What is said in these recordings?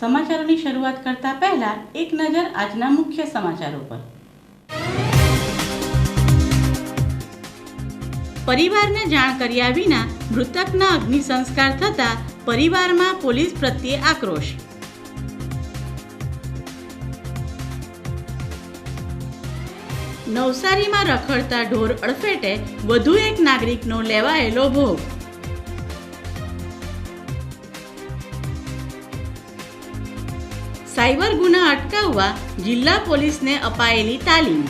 સમાચારોની શરૂઆત કરતા પહેલા એક નજર આજના મુખ્ય સમાચારો પર. પરિવારને જાણ કર્યા વિના મૃતકના અગ્નિ સંસ્કાર થતા પરિવારમાં પોલીસ પ્રત્યે આક્રોશ. નવસારીમાં રખડતા ઢોર અડફેટે વધુ એક નાગરિકનો લેવાયેલો ભોગ. સાયબર ગુના અટકાવવા જિલ્લા પોલીસને અપાયેલી તાલીમ.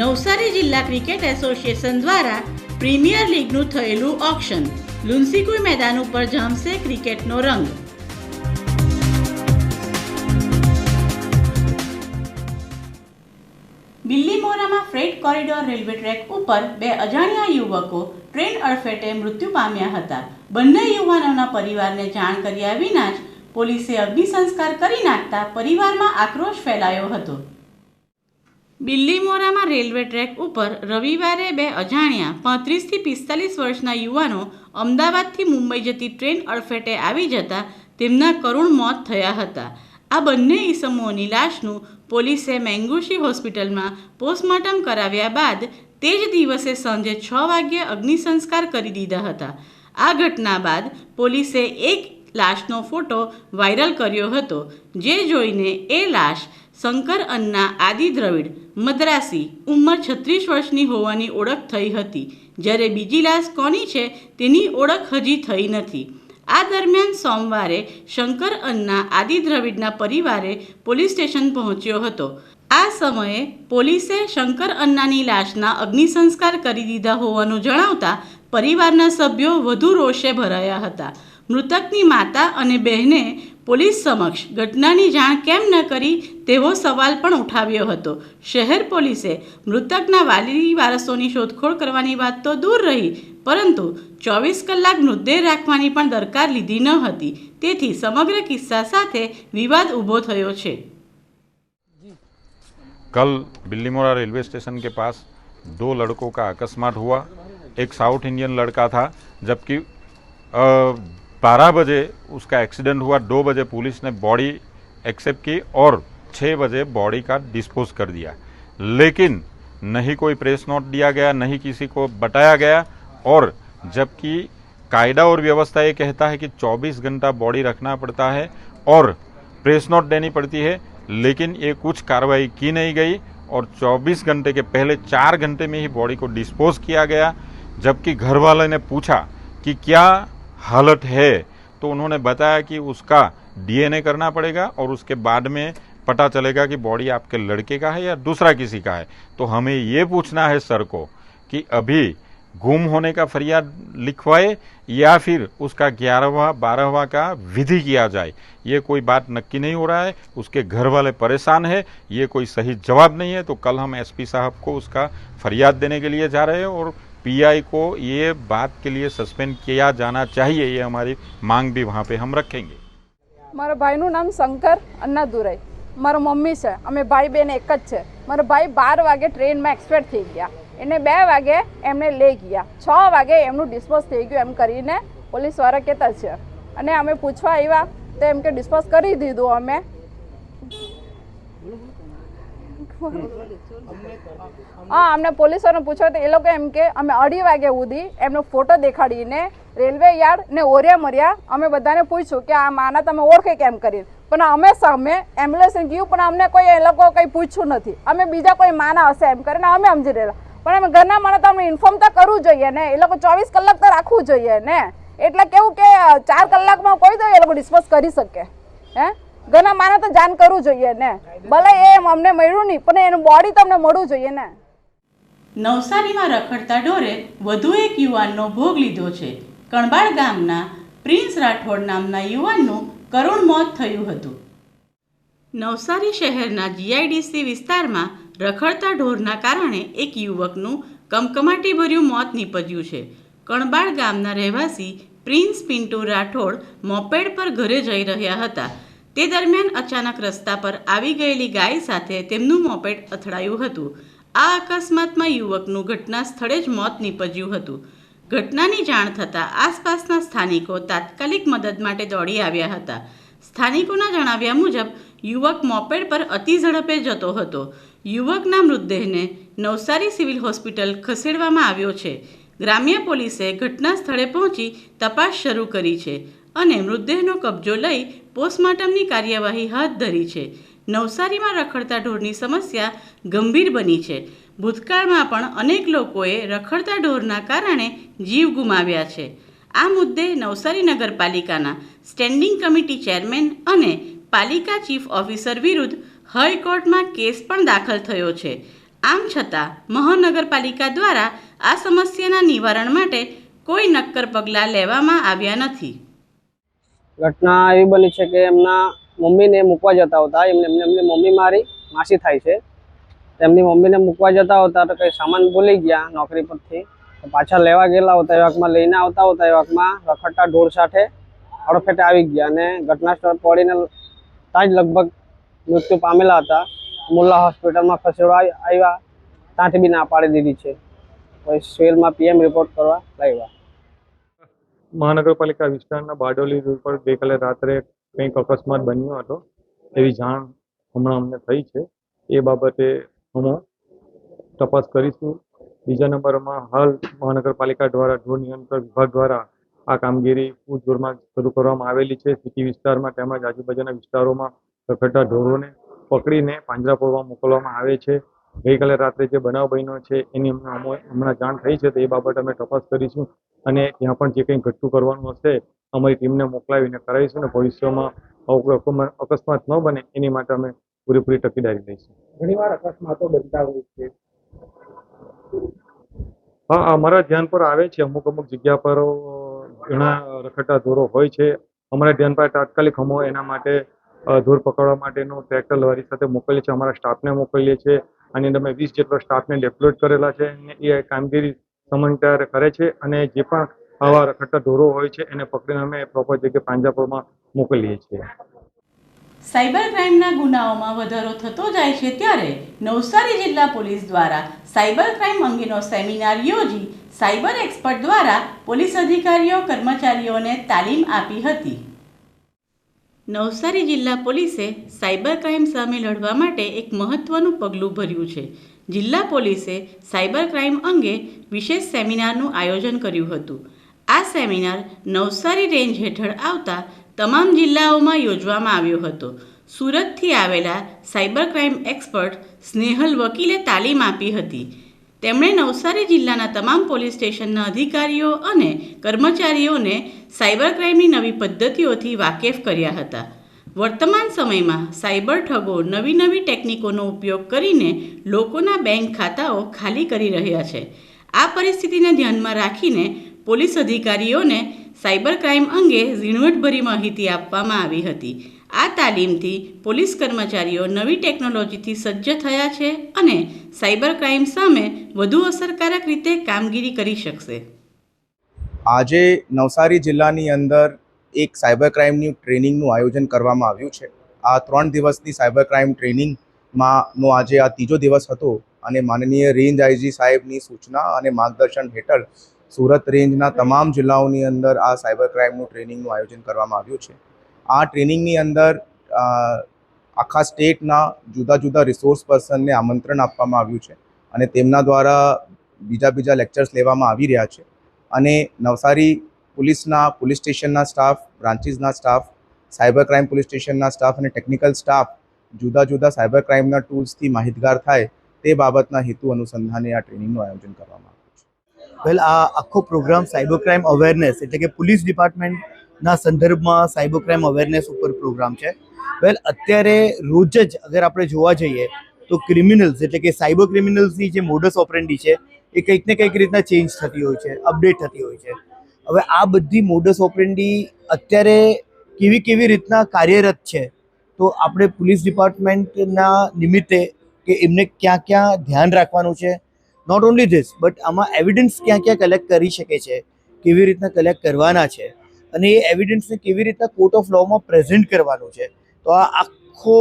નવસારી જિલ્લા ક્રિકેટ એસોસિએશન દ્વારા પ્રીમિયર લીગનું થયેલું ઓક્શન લુન્સીકુઈ મેદાન ઉપર જામશે ક્રિકેટનો રંગ. કોરિડોર રેલવે ટ્રેક ઉપર બે અજાણ્યા યુવકો ટ્રેન અડફેટે મૃત્યુ પામ્યા હતા. બંને યુવાનોના પરિવારને જાણ કર્યા વિના જ પોલીસે અગ્નિસંસ્કાર કરી નાખતા પરિવારમાં આક્રોશ ફેલાયો હતો. બિલ્લીમોરામાં રેલવે ટ્રેક ઉપર રવિવારે બે અજાણ્યા પાંત્રીસથી પિસ્તાલીસ વર્ષના યુવાનો અમદાવાદથી મુંબઈ જતી ટ્રેન અડફેટે આવી જતા તેમના કરુણ મોત થયા હતા. આ બંને ઈસમોની લાશનું પોલીસે મેંગુશી હોસ્પિટલમાં પોસ્ટમોર્ટમ કરાવ્યા બાદ તે જ દિવસે સાંજે છ વાગ્યે અગ્નિસંસ્કાર કરી દીધા હતા. આ ઘટના બાદ પોલીસે એક લાશનો ફોટો વાયરલ કર્યો હતો, જે જોઈને એ લાશ શંકર અન્ના આદિ દ્રવિડ, મદ્રાસી, ઉંમર છત્રીસ વર્ષની હોવાની ઓળખ થઈ હતી. જ્યારે બીજી લાશ કોની છે તેની ઓળખ હજી થઈ નથી. આ દરમિયાન સોમવારે શંકર અન્ના આદિ દ્રવિડના પરિવારે પોલીસ સ્ટેશન પહોંચ્યો હતો. આ સમયે પોલીસે શંકર અન્નાની લાશના અગ્નિસંસ્કાર કરી દીધા હોવાનું જણાવતા પરિવારના સભ્યો વધુ રોષે ભરાયા હતા. મૃતકની માતા અને બહેને પોલીસ સમક્ષ ઘટનાની જાણ કેમ ન કરી તેવો સવાલ પણ ઉઠાવ્યો હતો શહેર પોલીસે મૃતકના વાલી વારસોની શોધખોળ કરવાની વાત તો દૂર રહી પરંતુ ચોવીસ કલાક મૃતદેહ રાખવાની પણ દરકાર લીધી ન હતી તેથી સમગ્ર કિસ્સા સાથે વિવાદ ઊભો થયો છે कल बिल्लीमोरा रेलवे स्टेशन के पास दो लड़कों का अकस्मात हुआ एक साउथ इंडियन लड़का था जबकि बारह बजे उसका एक्सीडेंट हुआ, दो बजे पुलिस ने बॉडी एक्सेप्ट की और छः बजे बॉडी का डिस्पोज कर दिया। लेकिन नहीं कोई प्रेस नोट दिया गया नहीं किसी को बताया गया और जबकि कायदा और व्यवस्था ये कहता है कि 24 घंटा बॉडी रखना पड़ता है और प्रेस नोट देनी पड़ती है, लेकिन ये कुछ कार्रवाई की नहीं गई और 24 घंटे के पहले चार घंटे में ही बॉडी को डिस्पोज किया गया, जबकि घर वाले ने पूछा कि क्या हालत है तो उन्होंने बताया कि उसका डीएनए करना पड़ेगा और उसके बाद में पता चलेगा कि बॉडी आपके लड़के का है या दूसरा किसी का है। तो हमें ये पूछना है सर को कि अभी गुम होने का फरियाद लिखवाए या फिर उसका ग्यारहवा, बारहवा का विधि किया जाए। ये कोई बात नक्की नहीं हो रहा है, उसके घर वाले परेशान है, ये कोई सही जवाब नहीं है तो कल हम एसपी साहब को उसका फरियाद देने के लिए जा रहे हैं और पीआई को ये बात के लिए सस्पेंड किया जाना चाहिए ये हमारी मांग भी वहाँ पे हम रखेंगे મારા ભાઈનું નામ શંકર અન્નાદુરાઈ મારા મમ્મી છે અમે ભાઈ બેન એક જ છે મારા ભાઈ બાર વાગે ટ્રેનમાં એક્સપેર થઈ ગયા એને બે વાગે એમને લઈ ગયા છ વાગે એમનું ડિસ્પોઝ થઈ ગયું એમ કરીને પોલીસવાળા કહેતા છે અને અમે પૂછવા આવ્યા તો એમ કે ડિસ્પોઝ કરી દીધું અમે હા, અમને પોલીસોને પૂછો તો એ લોકો એમ કે અમે અઢી વાગે સુધી એમનો ફોટો દેખાડીને રેલવે યાર્ડ ને ઓરિયા મર્યા અમે બધાને પૂછ્યું કે આ માના તમે ઓળખે કેમ કરીને. પણ અમે સામે એમ્બ્યુલન્સને ગયું, પણ અમને કોઈ એ લોકો કંઈ પૂછ્યું નથી. અમે બીજા કોઈ માના હશે એમ કરીને અમે સમજી રહેલા. પણ અમે ઘરના માને તો અમને ઇન્ફોર્મ તો કરવું જોઈએ ને. એ લોકો ચોવીસ કલાક તો રાખવું જોઈએ ને. એટલે કેવું કે ચાર કલાકમાં કોઈ તો એ લોકો ડિસ્પોઝ કરી શકે. હે? ઘરના માને તો જાણ કરવું જોઈએ ને. ભલે એ અમને મળ્યું નહીં, પણ એનું બોડી તમને મળવું જોઈએ ને. નવસારીમાં રખડતા ઢોરે વધુ એક યુવાનનો ભોગ લીધો છે. કણબાળ ગામના પ્રિન્સ રાઠોડ નામના યુવાનનું કરુણ મોત થયું હતું. નવસારી શહેરના જીઆઈડીસી વિસ્તારમાં રખડતા ઢોરના કારણે એક યુવકનું કમકમાટીભર્યું મોત નીપજ્યું છે. કણબાળ ગામના રહેવાસી પ્રિન્સ પિન્ટુ રાઠોડ મોપેડ પર ઘરે જઈ રહ્યા હતા. તે દરમિયાન અચાનક રસ્તા પર આવી ગયેલી ગાય સાથે તેમનું મોપેડ અથડાયું હતું. આ અકસ્માતમાં યુવકનું ઘટના સ્થળે જ મોત નીપજ્યું હતું. ઘટનાની જાણ થતાં આસપાસના સ્થાનિકો તાત્કાલિક મદદ માટે દોડી આવ્યા હતા. સ્થાનિકોના જણાવ્યા મુજબ, યુવક મોપેડ પર અતિ ઝડપે જતો હતો. યુવકના મૃતદેહને નવસારી સિવિલ હોસ્પિટલ ખસેડવામાં આવ્યો છે. ગ્રામ્ય પોલીસે ઘટના સ્થળે પહોંચી તપાસ શરૂ કરી છે અને મૃતદેહનો કબજો લઈ પોસ્ટમોર્ટમની કાર્યવાહી હાથ ધરી છે. નવસારીમાં રખડતા ઢોરની સમસ્યા ગંભીર બની છે. ભૂતકાળમાં પણ અનેક લોકોએ રખડતા ઢોરના કારણે જીવ ગુમાવ્યા છે. આ મુદ્દે નવસારી નગરપાલિકાના સ્ટેન્ડિંગ કમિટી ચેરમેન અને પાલિકા ચીફ ઓફિસર વિરુદ્ધ હાઈકોર્ટમાં કેસ પણ દાખલ થયો છે. આમ છતાં, મહાનગરપાલિકા દ્વારા આ સમસ્યાના નિવારણ માટે કોઈ નક્કર પગલાં લેવામાં આવ્યા નથી. ઘટના એવી બની છે કે એમના મમ્મીને મૂકવા જતા હતા. એમને એમને એમની મમ્મી મારી માસી થાય છે. તેમની મમ્મીને મૂકવા જતા હતા તો કંઈ સામાન ભૂલી ગયા નોકરી પરથી. પાછા લેવા ગયેલા હોતા, એ વખતમાં લઈને આવતા હોતા, એ વખતમાં રખડતા ઢોર સાથે અડફેટે આવી ગયા અને ઘટના સ્થળ પડીને ત્યાં જ લગભગ મૃત્યુ પામેલા હતા. મુલ્લા હોસ્પિટલમાં ખસેડવા આવ્યા. ત્યાંથી બી ના પાડી દીધી છે. પછી સિવિલમાં પીએમ રિપોર્ટ કરવા લાવ્યા મહાનગરપાલિકા વિસ્તારના બારડોલી રોડ પર ગઈકાલે રાત્રે કંઈક અકસ્માત બન્યો હતો એવી જાણ હમણાં અમને થઈ છે. એ બાબતે અમે તપાસ કરીશું. બીજા નંબરમાં હાલ મહાનગરપાલિકા દ્વારા ઢોર નિયંત્રણ વિભાગ દ્વારા આ કામગીરી પૂરજોરમાં શરૂ કરવામાં આવેલી છે. સિટી વિસ્તારમાં તેમજ આજુબાજુના વિસ્તારોમાં રખડતા ઢોરોને પકડીને પાંજરાપોળમાં મોકલવામાં આવે છે. ગઈકાલે રાત્રે જે બનાવ બન્યો છે એની અમને હમણાં જાણ થઈ છે તો એ બાબતે અમે તપાસ કરીશું. અને ત્યાં પણ જે કંઈ ઘટતું કરવાનું હશે અમારી ટીમને મોકલાવીને કરાવીશું અને ભવિષ્યમાં અકસ્માત- ન બને એની માટે અમે પૂરેપૂરી તકેદારી લઈશું. ઘણીવાર અકસ્માતો બનતા હોય છે. હા અમારા ધ્યાન પર આવે છે. અમુક અમુક જગ્યા પર ઘણા રખડતા ઢોરો હોય છે. અમારા ધ્યાન પર તાત્કાલિક અમો એના માટે ધૂર ઢોર પકડવા માટેનું ટ્રેક્ટર લવારી સાથે મોકલીએ છીએ. અમારા સ્ટાફને મોકલીએ છીએ. અને અંદર અમે વીસ જેટલા સ્ટાફને ડેપ્લોય કરેલા છે. અને એ કામગીરી સમન્વય કરે છે અને જે પણ આવા રખડતા ઢોરો હોય છે, એને પકડીને અમે પ્રોપર જગ્યાએ પાંજરાપોળમાં મોકલીએ છીએ. સાયબર ક્રાઇમના ગુનાઓમાં વધારો થતો જાય છે ત્યારે નવસારી જિલ્લા પોલીસ દ્વારા સાયબર ક્રાઇમ અંગેનો સેમિનાર યોજી સાયબર એક્સપર્ટ દ્વારા પોલીસ અધિકારીઓ, કર્મચારીઓને તાલીમ આપી હતી. નવસારી જિલ્લા પોલીસે સાયબર ક્રાઇમ સામે લડવા માટે એક મહત્વનું પગલું ભર્યું છે. જિલ્લા પોલીસે સાયબર ક્રાઇમ અંગે વિશેષ સેમિનારનું આયોજન કર્યું હતું. આ સેમિનાર નવસારી રેન્જ હેઠળ આવતા તમામ જિલ્લાઓમાં યોજવામાં આવ્યો હતો. સુરતથી આવેલા સાયબર ક્રાઇમ એક્સપર્ટ સ્નેહલ વકીલે તાલીમ આપી હતી. તેમણે નવસારી જિલ્લાના તમામ પોલીસ સ્ટેશનના અધિકારીઓ અને કર્મચારીઓને સાયબર ક્રાઇમની નવી પદ્ધતિઓથી વાકેફ કર્યા હતા. વર્તમાન સમયમાં સાયબર ઠગો નવી નવી ટેકનિકોનો ઉપયોગ કરીને લોકોના બેંક ખાતાઓ ખાલી કરી રહ્યા છે. આ પરિસ્થિતિને ધ્યાનમાં રાખીને પોલીસ અધિકારીઓને સાયબર ક્રાઇમ અંગે ઝીણવટભરી માહિતી આપવામાં આવી હતી. આ તાલીમથી પોલીસ કર્મચારીઓ નવી ટેકનોલોજીથી સજ્જ થયા છે અને સાયબર ક્રાઇમ સામે વધુ અસરકારક રીતે કામગીરી કરી શકશે. આજે નવસારી જિલ્લાની અંદર એક સાયબર ક્રાઇમની ટ્રેનિંગનું આયોજન કરવામાં આવ્યું છે. આ ત્રણ દિવસની સાયબર ક્રાઇમ ટ્રેનિંગમાં નો આજે આ ત્રીજો દિવસ હતો અને માનનીય રેન્જ આઈજી સાહેબની સૂચના અને માર્ગદર્શન હેઠળ સુરત રેન્જના તમામ જિલ્લાઓની અંદર આ સાયબર ક્રાઇમનું ટ્રેનિંગનું આયોજન કરવામાં આવ્યું છે. આ ટ્રેનિંગની અંદર આખા સ્ટેટના જુદા જુદા રિસોર્સ પર્સનને આમંત્રણ આપવામાં આવ્યું છે અને તેમના દ્વારા બીજા બીજા લેક્ચર્સ લેવામાં આવી રહ્યા છે. અને નવસારી પોલીસના, પોલીસ સ્ટેશનના સ્ટાફ બ્રાન્ચીસના સ્ટાફ સાયબર ક્રાઇમ પોલીસ સ્ટેશનના સ્ટાફ અને ટેકનિકલ સ્ટાફ જુદા જુદા સાયબર ક્રાઇમના ટૂલ્સથી માહિતગાર થાય તે બાબતના હેતુ અનુસંધાને આ ટ્રેનિંગનું આયોજન કરવામાં આવ્યું છે. વેલ આ આખો પ્રોગ્રામ સાયબર ક્રાઇમ અવેરનેસ એટલે કે પોલીસ ડિપાર્ટમેન્ટના સંદર્ભમાં સાયબર ક્રાઇમ અવેરનેસ ઉપર પ્રોગ્રામ છે. વેલ અત્યારે રોજ જ અગર આપણે જોવા જઈએ તો ક્રિમિનલ્સ એટલે કે સાયબર ક્રિમિનલ્સની જે મોડસ ઓપરેન્ડી છે એ કંઈક ને કંઈક રીતના ચેન્જ થતી હોય છે અપડેટ થતી હોય છે. હવે આ બધી મોડસ ઓપરેન્ડી અત્યારે કેવી કેવી રીતના કાર્યરત છે? તો આપણે પોલીસ ડિપાર્ટમેન્ટના નિમિત્તે કે એમને ક્યાં ક્યાં ધ્યાન રાખવાનું છે? નોટ ઓનલી ધીસ બટ આમાં એવિડન્સ ક્યાં ક્યાં કલેક્ટ કરી શકે છે? કેવી રીતના કલેક્ટ કરવાના છે? અને એ એવિડન્સને કેવી રીતના કોર્ટ ઓફ લોમાં પ્રેઝન્ટ કરવાનું છે? તો આ આખો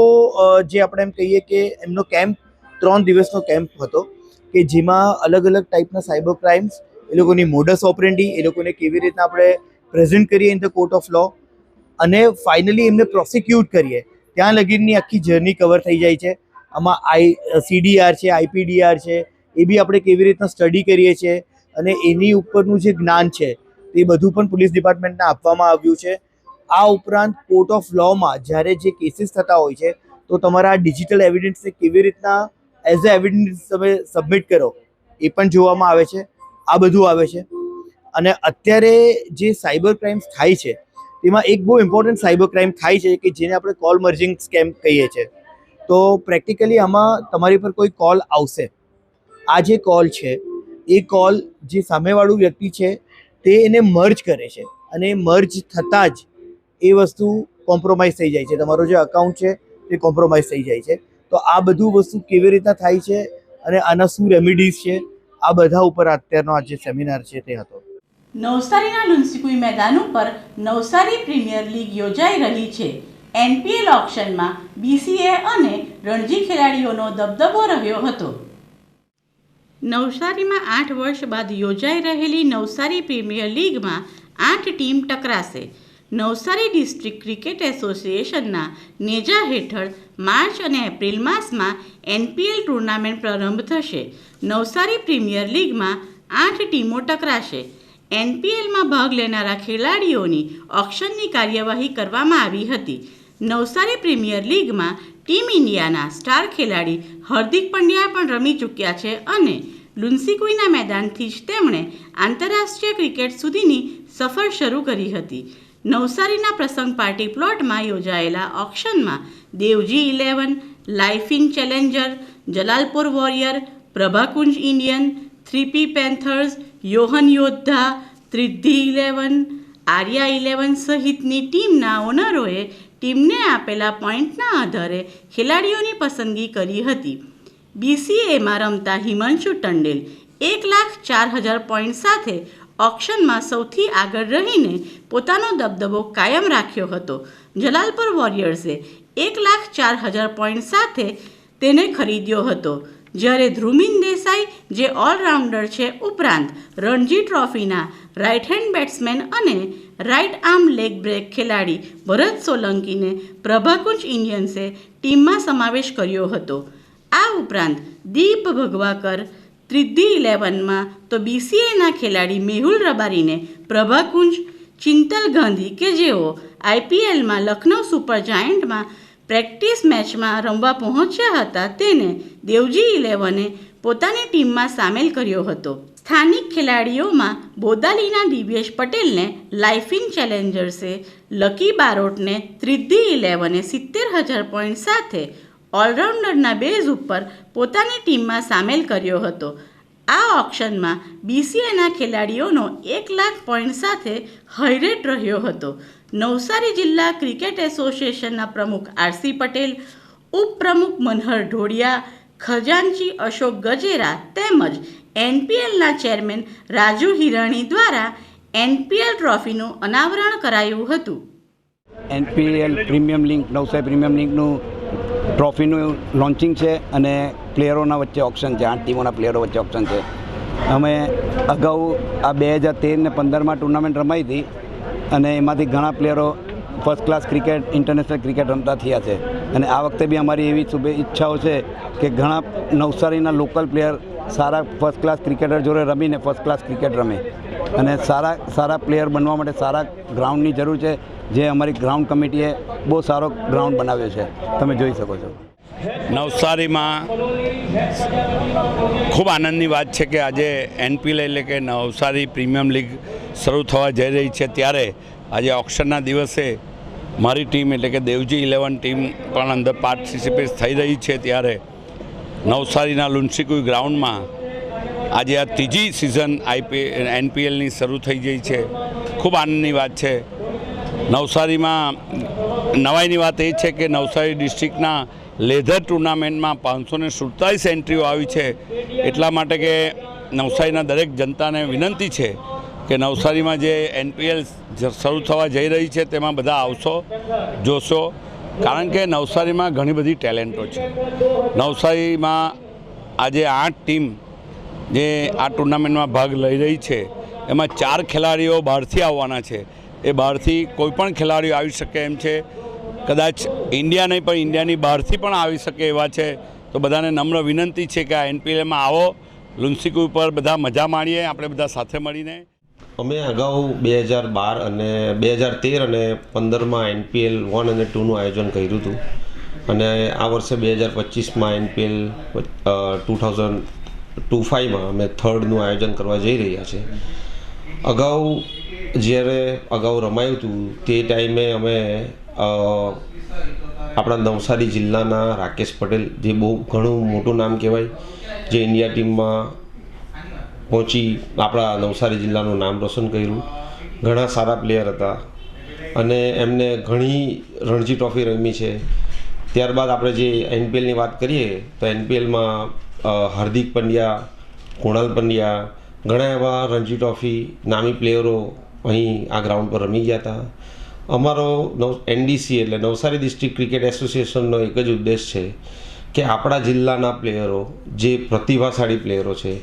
જે આપણે એમ કહીએ કે એમનો કેમ્પ ત્રણ દિવસનો કેમ્પ હતો કે જેમાં અલગ અલગ ટાઈપના સાયબર ક્રાઇમ્સ એ લોકોની મોડસ ઓપરેન્ડી એ લોકોને કેવી રીતના આપણે પ્રેઝન્ટ કરીએ in the court of law અને ફાઇનલી એમને પ્રોસિક્યુટ કરીએ. ત્યાં લગીનની આખી જર્ની કવર થઈ જાય છે. આમાં આઈ સીડીઆર છે આઈપીડીઆર છે, એ બી આપણે કેવી રીતના સ્ટડી કરીએ છીએ અને એની ઉપરનું જે જ્ઞાન છે, તે બધું પણ પોલીસ ડિપાર્ટમેન્ટને આપવામાં આવ્યું છે. આ ઉપરાંત કોર્ટ ઓફ લોમાં જ્યારે જે કેસીસ થતા હોય છે, તો તમારા ડિજિટલ એવિડન્સને કેવી રીતના એઝ અ એવિડન્સ તમે સબમિટ કરો, એ પણ જોવામાં આવે છે. આ બધું આવે છે. અને અત્યારે જે સાયબર ક્રાઇમ્સ થાય છે, તેમાં એક બહુ ઇમ્પોર્ટન્ટ સાયબર ક્રાઇમ થાય છે કે જેને આપણે કોલ મર્જિંગ સ્કેમ કહીએ છીએ તો પ્રેક્ટિકલી આમાં તમારી પર કોઈ કોલ આવશે. આ જે કોલ છે, એ કોલ જે સામેવાળું વ્યક્તિ છે, તે એને મર્જ કરે છે. અને મર્જ થતાં જ એ વસ્તુ કોમ્પ્રોમાઇઝ થઈ જાય છે. તમારો જે અકાઉન્ટ છે, તે કોમ્પ્રોમાઇઝ થઈ જાય છે. તો આ બધું વસ્તુ કેવી રીતના થાય છે અને આના શું રેમિડીઝ છે આ બધા ઉપર અત્યારનો આ જે સેમિનાર છે તે હતો. નવસારીના લુન્સીકુઈ મેદાન ઉપર નવસારી પ્રીમિયર લીગ યોજાઈ રહી છે. એનપીએલ ઓપ્શનમાં બીસીએ અને રણજી ખેલાડીઓનો દબદબો રહ્યો હતો. નવસારીમાં આઠ વર્ષ બાદ યોજાઈ રહેલી નવસારી પ્રીમિયર લીગમાં આઠ ટીમ ટકરાશે. નવસારી ડિસ્ટ્રિક્ટ ક્રિકેટ એસોસિએશનના નેજા હેઠળ માર્ચ અને એપ્રિલ માસમાં એનપીએલ ટુર્નામેન્ટ પ્રારંભ થશે. નવસારી પ્રીમિયર લીગમાં આઠ ટીમો ટકરાશે. એનપીએલમાં ભાગ લેનારા ખેલાડીઓની ઓક્શનની કાર્યવાહી કરવામાં આવી હતી. નવસારી પ્રીમિયર લીગમાં ટીમ ઇન્ડિયાના સ્ટાર ખેલાડી હાર્દિક પંડ્યા પણ રમી ચૂક્યા છે અને લુન્સીકુઈના મેદાનથી જ તેમણે આંતરરાષ્ટ્રીય ક્રિકેટ સુધીની સફર શરૂ કરી હતી. નવસારીના પ્રસંગ પાર્ટી પ્લોટમાં યોજાયેલા ઓક્શનમાં Devji eleven, લાઇફિંગ challenger, Jalalpur warrior, Prabhakunj Indian, three P panthers, યોહન યોદ્ધા, ત્રિદ્ધિ ઇલેવન, આર્યા ઇલેવન સહિતની ટીમના ઓનરોએ ટીમને આપેલા પોઈન્ટના આધારે ખેલાડીઓની પસંદગી કરી હતી. બીસીએમાં રમતા હિમાંશુ ટંડેલ એક લાખ ચાર હજાર પોઈન્ટ સાથે ઓક્શનમાં સૌથી આગળ રહીને પોતાનો દબદબો કાયમ રાખ્યો હતો. જલાલપુર વોરિયર્સે એક લાખ ચાર હજાર પોઈન્ટ સાથે તેને ખરીદ્યો હતો, જ્યારે ધ્રુમિન દેસાઈ, જે ઓલરાઉન્ડર છે ઉપરાંત રણજી ટ્રોફીના રાઇટ હેન્ડ બેટ્સમેન અને રાઇટ આર્મ લેગ બ્રેક ખેલાડી ભરત સોલંકીને પ્રભાકુંજ ઇન્ડિયન્સે ટીમમાં સમાવેશ કર્યો હતો. આ ઉપરાંત દીપ ભગવાકર ત્રિદ્ધિ ઇલેવનમાં તો બીસીએના ખેલાડી મેહુલ રબારીને પ્રભાકુંજ ચિંતલ ગાંધી કે જેઓ આઈપીએલમાં લખનૌ સુપર જાયન્ટમાં પ્રેક્ટિસ મેચમાં રમવા પહોંચ્યા હતા તેને દેવજી ઇલેવને પોતાની ટીમમાં સામેલ કર્યો હતો. સ્થાનિક ખેલાડીઓમાં બોદાલીના દિવ્યેશ પટેલને લાઇફિંગ ચેલેન્જર્સે લકી બારોટને ત્રિદ્ધિ ઇલેવને સિત્તેર હજાર પોઈન્ટ સાથે ઓલરાઉન્ડરના બેઝ ઉપર પોતાની ટીમમાં સામેલ કર્યો હતો. આ ઓક્શનમાં બીસીએના ખેલાડીઓનો એક લાખ પોઈન્ટ સાથે હૈરેટ રહ્યો હતો. નવસારી જિલ્લા ક્રિકેટ એસોસિએશનના પ્રમુખ આરસી પટેલ, ઉપપ્રમુખ મનહર ઢોડિયા ખજાનચી અશોક ગજેરા તેમજ એનપીએલના ચેરમેન રાજુ હિરાણી દ્વારા એનપીએલ ટ્રોફીનું અનાવરણ કરાયું હતું. NPL premium league, Navsari premium લીગનું ટ્રોફીનું લોન્ચિંગ છે અને પ્લેયરોના વચ્ચે ઓપ્શન છે, આઠ ટીમોના પ્લેયરો વચ્ચે ઓપ્શન છે. અમે અગાઉ આ બે હજાર તેર ને પંદરમાં ટુર્નામેન્ટ રમાઈ હતી અને એમાંથી ઘણા પ્લેયરો first class cricket international cricket રમતા થયા છે. અને આ વખતે બી અમારી એવી શુભે ઈચ્છાઓ છે કે ઘણા નવસારીના લોકલ પ્લેયર સારા ફર્સ્ટ ક્લાસ ક્રિકેટર જોડે રમીને ફર્સ્ટ ક્લાસ ક્રિકેટ રમે. અને સારા સારા પ્લેયર બનવા માટે સારા ગ્રાઉન્ડની જરૂર છે. જે અમારી ગ્રાઉન્ડ કમિટીએ બહુ સારો ગ્રાઉન્ડ બનાવ્યો છે. તમે જોઈ શકો છો. નવસારીમાં ખૂબ આનંદની વાત છે કે આજે એનપીએલ એટલે કે નવસારી પ્રીમિયમ લીગ શરૂ થવા જઈ રહી છે ત્યારે આજે ઓક્શનના દિવસે મારી ટીમ એટલે કે દેવજી ઇલેવન ટીમ પણ અંદર પાર્ટિસિપેટ થઈ રહી છે ત્યારે નવસારીના લુન્સીકુઈ ગ્રાઉન્ડમાં આજે આ ત્રીજી સિઝન આઈપી એનપીએલની શરૂ થઈ ગઈ છે. ખૂબ આનંદની વાત છે. નવસારીમાં નવાઈની વાત એ છે કે નવસારી ડિસ્ટ્રિક્ટના લેધર ટુર્નામેન્ટમાં પાંચસો ને સુડતાલીસ એન્ટ્રીઓ આવી છે. એટલા માટે કે નવસારીના દરેક જનતાને વિનંતી છે કે નવસારીમાં જે એનપીએલ શરૂ થવા જઈ રહી છે તેમાં બધા આવશો, જોશો. કારણ કે નવસારીમાં ઘણી બધી ટેલેન્ટો છે. નવસારીમાં આજે આઠ ટીમ જે આ ટુર્નામેન્ટમાં ભાગ લઈ રહી છે. એમાં ચાર ખેલાડીઓ બહારથી આવવાના છે. એ બહારથી કોઈ પણ ખેલાડીઓ આવી શકે એમ છે. કદાચ ઇન્ડિયા નહીં, પણ ઇન્ડિયાની બહારથી પણ આવી શકે એવા છે. તો બધાને નમ્ર વિનંતી છે કે આ એનપીએલમાં આવો. લુન્સીકુ ઉપર બધા મજા માણીએ, આપણે બધા સાથે મળીને. અમે અગાઉ બે હજાર બાર અને બે હજાર તેર અને પંદરમાં એનપીએલ વન અને ટુનું આયોજન કર્યું હતું. અને આ વર્ષે બે હજાર પચીસમાં એનપીએલ ટુ થાઉઝન્ડ ટુ ફાઇવમાં અમે થર્ડનું આયોજન કરવા જઈ રહ્યા છીએ અગાઉ જ્યારે અગાઉ રમાયું હતું, તે ટાઈમે અમે આપણા નવસારી જિલ્લાના રાકેશ પટેલ, જે બહુ ઘણું મોટું નામ કહેવાય, જે ઇન્ડિયા ટીમમાં પહોંચી આપણા નવસારી જિલ્લાનું નામ રોશન કર્યું. ઘણા સારા પ્લેયર હતા અને એમને ઘણી રણજી ટ્રોફી રમી છે. ત્યારબાદ આપણે જે એનપીએલની વાત કરીએ, તો એનપીએલમાં હાર્દિક પંડ્યા, કુણાલ પંડ્યા ઘણા એવા રણજી ટ્રોફી, નામી પ્લેયરો અહીં આ ગ્રાઉન્ડ પર રમી ગયા હતા. અમારો નવ, એનડીસી એટલે નવસારી ડિસ્ટ્રિક્ટ ક્રિકેટ એસોસિએશનનો એક જ ઉદ્દેશ છે કે આપણા જિલ્લાના પ્લેયરો, જે પ્રતિભાશાળી પ્લેયરો છે,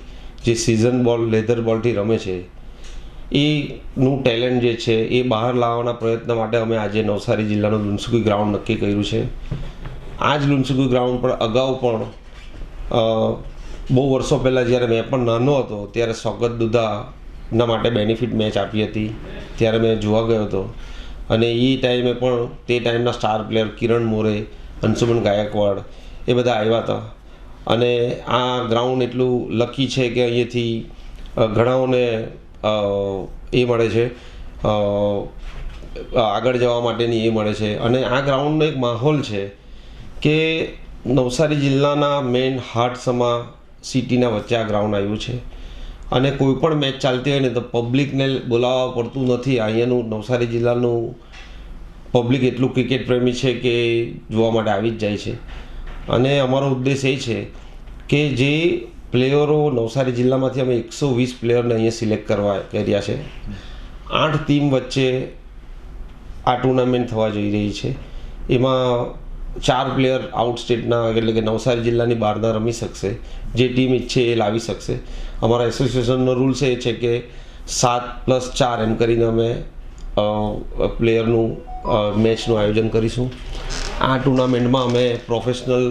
જે સિઝન બોલ, લેધર બોલથી રમે છે, એનું ટેલેન્ટ જે છે, એ બહાર લાવવાના પ્રયત્ન માટે અમે આજે નવસારી જિલ્લાનું લુન્સુકી ગ્રાઉન્ડ નક્કી કર્યું છે. આ જ લુન્સુકી ગ્રાઉન્ડ પર અગાઉ પણ બહુ વર્ષો પહેલાં જ્યારે મેં પણ નાનો હતો, ત્યારે સ્વાગત દુધાના માટે બેનિફિટ મેચ આપી હતી. ત્યારે મેં જોવા ગયો હતો. અને એ ટાઈમે પણ તે ટાઈમના સ્ટાર પ્લેયર કિરણ મોરે, અંશુમન ગાયકવાડ, એ બધા આવ્યા હતા. અને આ ગ્રાઉન્ડ એટલું લકી છે કે અહીંયાથી ઘણાઓને એ મળે છે. આગળ જવા માટેની એ મળે છે. અને આ ગ્રાઉન્ડનો એક માહોલ છે કે નવસારી જિલ્લાના મેઇન હાર્ટ સમા સિટીના વચ્ચે આ ગ્રાઉન્ડ આવ્યું છે. અને કોઈ પણ મેચ ચાલતી હોય ને તો પબ્લિકને બોલાવવા પડતું નથી. અહીંયાનું નવસારી જિલ્લાનું પબ્લિક એટલું ક્રિકેટ પ્રેમી છે કે જોવા માટે આવી જ જાય છે. અને અમારો ઉદ્દેશ એ છે કે જે પ્લેયરો નવસારી જિલ્લામાંથી અમે એકસો વીસ પ્લેયરને અહીંયા સિલેક્ટ કરવા કર્યા છે. આઠ ટીમ વચ્ચે આ ટુર્નામેન્ટ થવા જઈ રહી છે. એમાં ચાર પ્લેયર આઉટ સ્ટેટના એટલે કે નવસારી જિલ્લાની બહારના રમી શકશે. જે ટીમ ઈચ્છે એ લાવી શકશે. અમારા એસોસિએશનનો રૂલ્સ એ છે કે સાત પ્લસ ચાર એમ કરીને અમે પ્લેયરનું મેચનું આયોજન કરીશું. આ ટુર્નામેન્ટમાં અમે પ્રોફેશનલ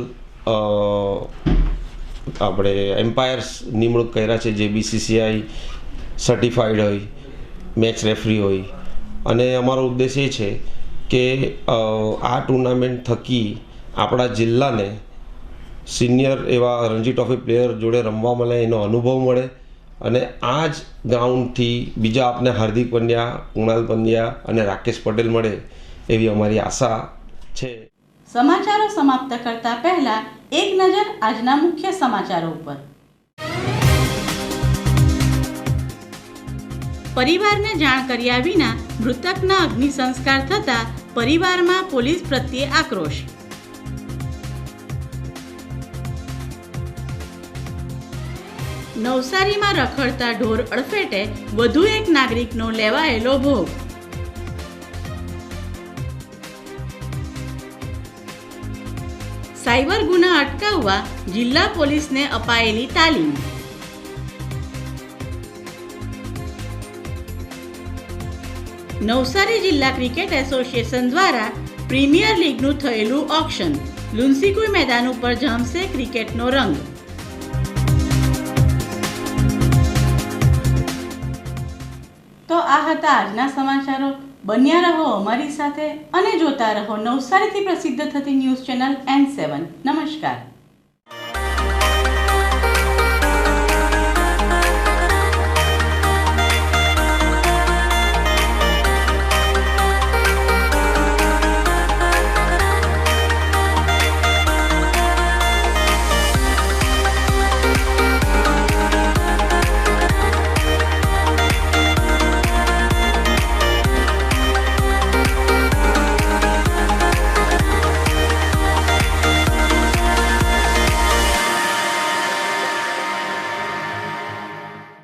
આપણે એમ્પાયર્સ નિમણૂક કર્યા છે. જે બીસીસીઆઈ સર્ટિફાઈડ હોય મેચ રેફરી હોય. અને અમારો ઉદ્દેશ એ છે કે આ ટુર્નામેન્ટ થકી આપણા જિલ્લાને સિનિયર એવા રણજી ટ્રોફી પ્લેયર જોડે રમવા મળે, એનો અનુભવ મળે અને આ જ ગ્રાઉન્ડથી બીજા આપને હાર્દિક પંડ્યા, કુણાલ પંડ્યા અને રાકેશ પટેલ મળે એવી અમારી આશા છે. સમાચારો સમાપ્ત કરતા પહેલા એક નજર આજના મુખ્ય સમાચારો ઉપર. પરિવારને જાણ કર્યા વિના મૃતકના અગ્નિ સંસ્કાર થતા પરિવારમાં પોલીસ પ્રત્યે આક્રોશ. નવસારીમાં રખડતા ઢોર અડફેટે વધુ એક નાગરિકનો લેવાયેલો ભોગ. સાયબર ગુના અટકાવવા જિલ્લા પોલીસને અપાયેલી તાલીમ. નવસારી જિલ્લા ક્રિકેટ એસોસિએશન દ્વારા પ્રીમિયર લીગનું થયેલું ઓક્શન લુન્સીકુઈ મેદાન ઉપર જામશે ક્રિકેટનો રંગ. તો આ હતા આજના સમાચારો. બન્યા રહો અમારી સાથે અને જોતા રહો નવસારીથી પ્રસિદ્ધ થતી ન્યૂઝ ચેનલ એન સેવન નમસ્કાર.